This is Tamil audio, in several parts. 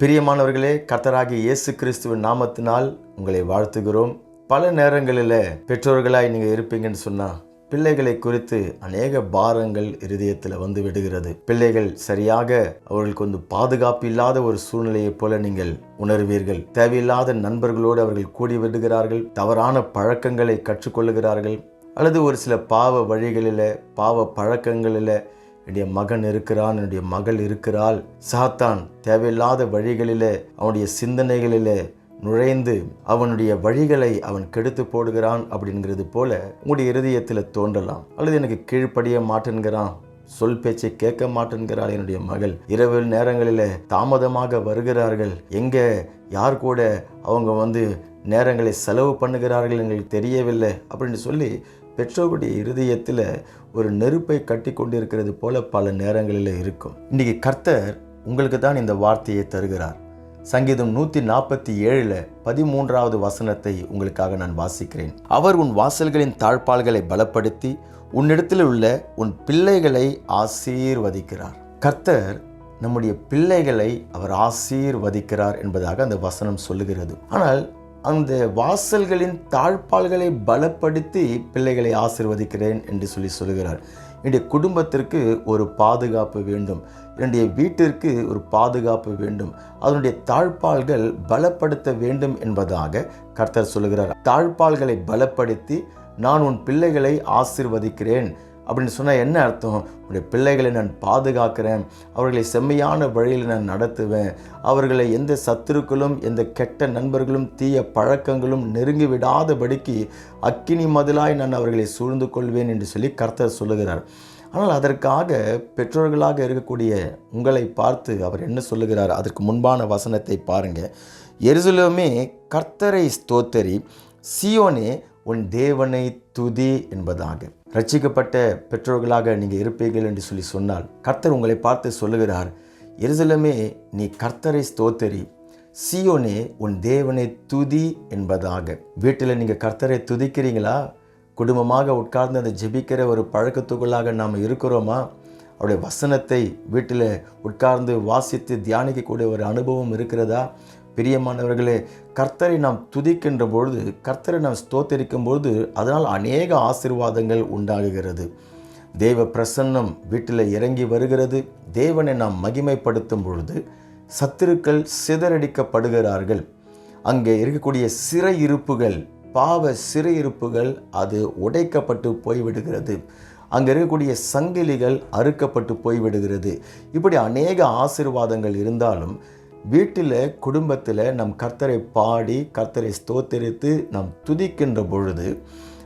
பிரியமானவர்களே கர்த்தராகிய இயேசு கிறிஸ்துவின் நாமத்தினால் உங்களை வாழ்த்துகிறோம். பல நேரங்களில் பெற்றோர்களாய் நீங்கள் இருப்பீங்கன்னு சொன்னால் பிள்ளைகளை குறித்து அநேக பாரங்கள் இருதயத்தில் வந்து விடுகிறது. பிள்ளைகள் சரியாக அவர்களுக்கு வந்து பாதுகாப்பு இல்லாத ஒரு சூழ்நிலையைப் போல நீங்கள் உணர்வீர்கள். தேவையில்லாத நண்பர்களோடு அவர்கள் கூடி விடுகிறார்கள். தவறான பழக்கங்களை கற்றுக்கொள்ளுகிறார்கள். அல்லது ஒரு சில பாவ வழிகளில் பாவ பழக்கங்களில் என்னுடைய மகன் இருக்கிறான் என்னுடைய மகள் இருக்கிறாள். சாத்தான் தேவையில்லாத வழிகளிலே அவனுடைய சிந்தனைகளிலே நுழைந்து அவனுடைய வழிகளை அவன் கெடுத்து போடுகிறான் அப்படிங்கிறது போல உங்களுடைய இருதயத்தில் தோன்றலாம். அல்லது எனக்கு கீழ்ப்படிய மாட்டேன்கிறான் சொல் பேச்சை கேட்க மாட்டேன்கிறாள் என்னுடைய மகள். இரவு நேரங்களில் தாமதமாக வருகிறார்கள். எங்கே? யார் கூட? அவங்க வந்து நேரங்களை செலவு பண்ணுகிறார்கள் எங்களுக்கு தெரியவில்லை அப்படின்னு சொல்லி பெற்றோருடைய இருதயத்தில் ஒரு நெருப்பை கட்டி கொண்டிருக்கிறது போல பல நேரங்களில் இருக்கும். இன்றைக்கி கர்த்தர் உங்களுக்கு தான் இந்த வார்த்தையை தருகிறார். சங்கீதம் நூற்றி நாற்பத்தி ஏழில் பதிமூன்றாவது வசனத்தை உங்களுக்காக நான் வாசிக்கிறேன். அவர் உன் வாசல்களின் தாழ்பால்களை பலப்படுத்தி உன்னிடத்தில் உள்ள உன் பிள்ளைகளை ஆசீர்வதிக்கிறார். கர்த்தர் நம்முடைய பிள்ளைகளை அவர் ஆசீர்வதிக்கிறார் என்பதாக அந்த வசனம் சொல்லுகிறது. ஆனால் அந்த வாசல்களின் தாழ்பால்களை பலப்படுத்தி பிள்ளைகளை ஆசிர்வதிக்கிறேன் என்று சொல்லி சொல்கிறார் என்னுடைய குடும்பத்திற்கு ஒரு பாதுகாப்பு வேண்டும். என்னுடைய வீட்டிற்கு ஒரு பாதுகாப்பு வேண்டும். அதனுடைய தாழ்பால்கள் பலப்படுத்த வேண்டும் என்பதாக கர்த்தர் சொல்லுகிறார். தாழ்பால்களை பலப்படுத்தி நான் உன் பிள்ளைகளை ஆசிர்வதிக்கிறேன். அப்படின்னு சொன்னால் என்ன அர்த்தம்? உடைய பிள்ளைகளை நான் பாதுகாக்கிறேன். அவர்களை செம்மையான வழியில் நான் நடத்துவேன். அவர்களை எந்த சத்துருக்களும் எந்த கெட்ட நண்பர்களும் தீய பழக்கங்களும் நெருங்கி விடாதபடிக்கு அக்கினி மதிலாய் நான் அவர்களை சூழ்ந்து கொள்வேன் என்று சொல்லி கர்த்தர் சொல்லுகிறார். ஆனால் அதற்காக பெற்றோர்களாக இருக்கக்கூடிய உங்களை பார்த்து அவர் என்ன சொல்லுகிறார்? அதற்கு முன்பான வசனத்தை பாருங்கள் எருசலேமே கர்த்தரை ஸ்தோத்தரி சியோனே உன் தேவனை துதி என்பதாக. ரட்சிக்கப்பட்ட பெற்றோர்களாக நீங்கள் இருப்பீர்கள் என்று சொல்லி சொன்னால் கர்த்தர் உங்களை பார்த்து சொல்லுகிறார் எருசலமே நீ கர்த்தரை ஸ்தோத்தரி சியோனே உன் தேவனை துதி என்பதாக. வீட்டில் நீங்கள் கர்த்தரை துதிக்கிறீங்களா? குடும்பமாக உட்கார்ந்து அதை ஜெபிக்கிற ஒரு பழக்கத்துக்குள்ளாக நாம் இருக்கிறோமா? அவருடைய வசனத்தை வீட்டில் உட்கார்ந்து வாசித்து தியானிக்கக்கூடிய ஒரு அனுபவம் இருக்கிறதா? பிரியமானவர்களே கர்த்தரை நாம் துதிக்கின்ற பொழுது கர்த்தரை நாம் ஸ்தோத்தரிக்கும் பொழுது அதனால் அநேக ஆசிர்வாதங்கள் உண்டாகுகிறது. தேவ பிரசன்னம் வீட்டில் இறங்கி வருகிறது. தேவனை நாம் மகிமைப்படுத்தும் பொழுது சத்துருக்கள் சிதறடிக்கப்படுகிறார்கள். அங்கே இருக்கக்கூடிய சிறையிருப்புகள் பாவ சிறையிருப்புகள் அது உடைக்கப்பட்டு போய்விடுகிறது. அங்கே இருக்கக்கூடிய சங்கிலிகள் அறுக்கப்பட்டு போய்விடுகிறது. இப்படி அநேக ஆசிர்வாதங்கள் இருந்தாலும் வீட்டில் குடும்பத்தில் நம் கர்த்தரை பாடி கர்த்தரை ஸ்தோத்தரித்து நாம் துதிக்கின்ற பொழுது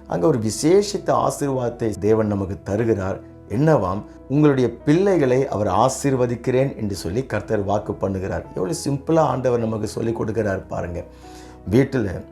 அங்கே ஒரு விசேஷித்த ஆசீர்வாதத்தை தேவன் நமக்கு தருகிறார். என்னவாம்? உங்களுடைய பிள்ளைகளை அவர் ஆசீர்வதிக்கிறேன் என்று சொல்லி கர்த்தர் வாக்கு பண்ணுகிறார். எவ்வளோ சிம்பிளாக ஆண்டவர் நமக்கு சொல்லி கொடுக்கிறார் பாருங்க. வீட்டில்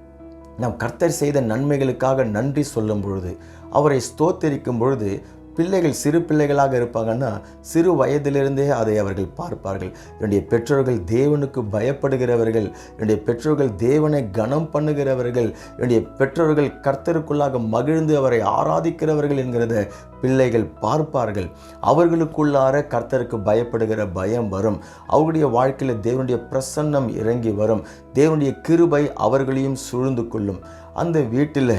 நாம் கர்த்தர் செய்த நன்மைகளுக்காக நன்றி சொல்லும் பொழுது அவரை ஸ்தோத்தரிக்கும் பொழுது பிள்ளைகள் சிறு பிள்ளைகளாக இருப்பாங்கன்னா சிறு வயதிலிருந்தே அதை அவர்கள் பார்ப்பார்கள். என்னுடைய பெற்றோர்கள் தேவனுக்கு பயப்படுகிறவர்கள் என்னுடைய பெற்றோர்கள் தேவனை கனம் பண்ணுகிறவர்கள் என்னுடைய பெற்றோர்கள் கர்த்தருக்குள்ளாக மகிழ்ந்து அவரை ஆராதிக்கிறவர்கள் என்கிறத பிள்ளைகள் பார்ப்பார்கள். அவர்களுக்குள்ளார கர்த்தருக்கு பயப்படுகிற பயம் வரும். அவர்களுடைய வாழ்க்கையில் தேவனுடைய பிரசன்னம் இறங்கி வரும். தேவனுடைய கிருபை அவர்களையும் சூழ்ந்து கொள்ளும். அந்த வீட்டில்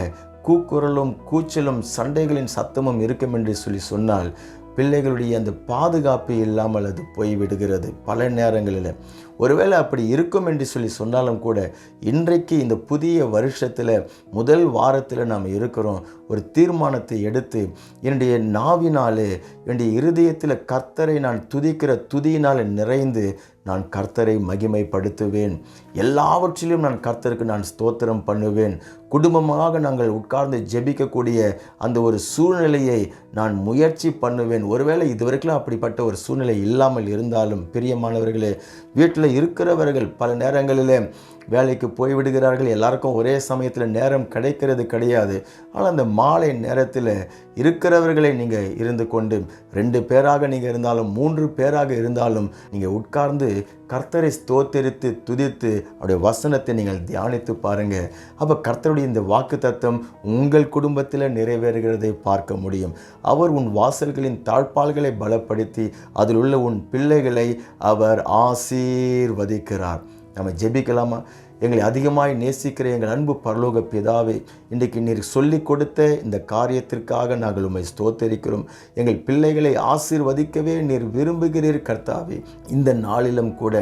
கூக்குரலும் கூச்சலும் சண்டைகளின் சத்தமும் இருக்கும் என்று சொல்லி சொன்னால் பிள்ளைகளுடைய அந்த பாதுகாப்பு இல்லாமல் அது போய்விடுகிறது. பல நேரங்களில் ஒருவேளை அப்படி இருக்கும் என்று சொல்லி சொன்னாலும் கூட இன்றைக்கு இந்த புதிய வருஷத்தில் முதல் வாரத்தில் நாம் இருக்கிறோம். ஒரு தீர்மானத்தை எடுத்து என்னுடைய நாவினாலே என்னுடைய இருதயத்தில் கர்த்தரை நான் துதிக்கிற துதியினால் நிறைந்து நான் கர்த்தரை மகிமைப்படுத்துவேன். எல்லாவற்றிலும் நான் கர்த்தருக்கு நான் ஸ்தோத்திரம் பண்ணுவேன். குடும்பமாக நாங்கள் உட்கார்ந்து ஜெபிக்கக்கூடிய அந்த ஒரு சூழ்நிலையை நான் முயற்சி பண்ணுவேன். ஒருவேளை இதுவரைக்கும் அப்படிப்பட்ட ஒரு சூழ்நிலை இல்லாமல் இருந்தாலும் பிரியமானவர்களே வீட்டில் இருக்கிறவர்கள் பல நேரங்களிலே வேலைக்கு போய்விடுகிறார்கள். எல்லாருக்கும் ஒரே சமயத்தில் நேரம் கிடைக்கிறது கிடையாது. ஆனால் அந்த மாலை நேரத்தில் இருக்கிறவர்களை நீங்கள் இருந்து கொண்டு ரெண்டு பேராக நீங்கள் இருந்தாலும் மூன்று பேராக இருந்தாலும் நீங்கள் உட்கார்ந்து கர்த்தரை ஸ்தோத்தரித்து துதித்து அவருடைய வசனத்தை நீங்கள் தியானித்து பாருங்க. அப்போ கர்த்தருடைய இந்த வாக்கு தத்துவம் உங்கள் குடும்பத்தில் நிறைவேறுகிறதை பார்க்க முடியும். அவர் உன் வாசல்களின் தாழ்பால்களை பலப்படுத்தி அதில் உள்ள உன் பிள்ளைகளை அவர் ஆசீர்வதிக்கிறார். நம்ம ஜெபிக்கலாமா? எங்களை அதிகமாய் நேசிக்கிற எங்கள் அன்பு பரலோக பிதாவே இன்றைக்கு நீர் சொல்லி கொடுத்த இந்த காரியத்திற்காக நாங்கள் உம்மை ஸ்தோத்தரிக்கிறோம். எங்கள் பிள்ளைகளை ஆசீர்வதிக்கவே நீர் விரும்புகிறீர் கர்த்தாவே. இந்த நாளிலும் கூட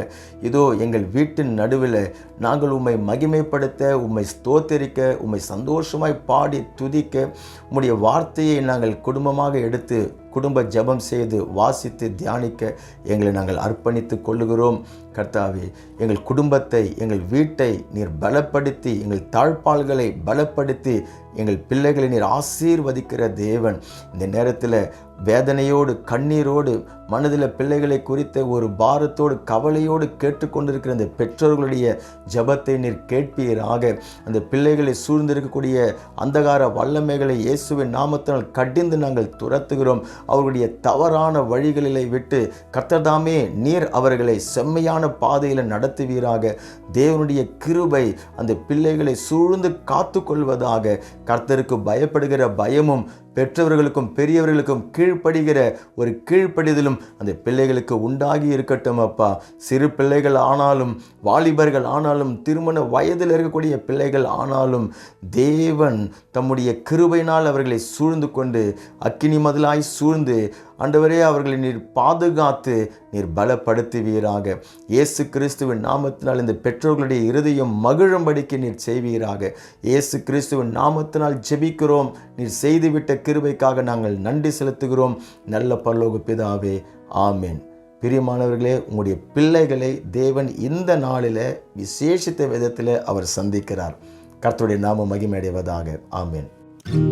இதோ எங்கள் வீட்டின் நடுவில் நாங்கள் உம்மை மகிமைப்படுத்த உம்மை ஸ்தோத்தரிக்க உம்மை சந்தோஷமாய் பாடி துதிக்க உம்முடைய வார்த்தையை நாங்கள் குடும்பமாக எடுத்து குடும்ப ஜெபம் செய்து வாசித்து தியானிக்க எங்களை நாங்கள் அர்ப்பணித்து கொள்ளுகிறோம். கர்த்தாவே எங்கள் குடும்பத்தை எங்கள் வீட்டை நீர் பலப்படுத்தி எங்கள் தாழ்ப்பாள்களை பலப்படுத்தி எங்கள் பிள்ளைகளை நீர் ஆசீர்வதிக்கிற தேவன். இந்த நேரத்தில் வேதனையோடு கண்ணீரோடு மனதில் பிள்ளைகளை குறித்த ஒரு பாரத்தோடு கவலையோடு கேட்டுக்கொண்டிருக்கிற அந்த பெற்றோர்களுடைய ஜபத்தை நீர் கேட்பீராக. அந்த பிள்ளைகளை சூழ்ந்திருக்கக்கூடிய அந்தகார வல்லமைகளை இயேசுவின் நாமத்தினால் கடிந்து நாங்கள் துரத்துகிறோம். அவர்களுடைய தவறான வழிகளிலே விட்டு கர்த்தர்தாமே நீர் அவர்களை செம்மையான பாதையில் நடத்துவீராக. தேவனுடைய கிருபை அந்த பிள்ளைகளை சூழ்ந்து காத்து கொள்வதாக கர்த்தருக்கு பயப்படுகிற பயமும் பெற்றவர்களுக்கும் பெரியவர்களுக்கும் கீழ்ப்படுகிற ஒரு கீழ்ப்படிதலும் அந்த பிள்ளைகளுக்கு உண்டாகி இருக்கட்டும் அப்பா. சிறு பிள்ளைகள் ஆனாலும் வாலிபர்கள் ஆனாலும் திருமண வயதில் இருக்கக்கூடிய பிள்ளைகள் ஆனாலும் தேவன் தம்முடைய கிருபையினால் அவர்களை சூழ்ந்து கொண்டு அக்கினி மதிலாய் சூழ்ந்து ஆண்டவரே அவர்களை நீர் பாதுகாத்து நீர் பலப்படுத்துவீராக. இயேசு கிறிஸ்துவின் நாமத்தினால் இந்த பெற்றோர்களுடைய இருதயம் மகிழும்படிக்கு நீர் செய்வீராக. இயேசு கிறிஸ்துவின் நாமத்தினால் ஜெபிக்கிறோம் நீர் செய்துவிட்ட கிருபைக்காக நாங்கள் நன்றி செலுத்துகிறோம். நல்ல பரலோக பிதாவே ஆமேன். பிரியமானவர்களே உங்களுடைய பிள்ளைகளை தேவன் இந்த நாளில் விசேஷித்த விதத்தில் அவர் சந்திக்கிறார். கர்த்தருடைய நாம மகிமையடைவதாக ஆமேன்.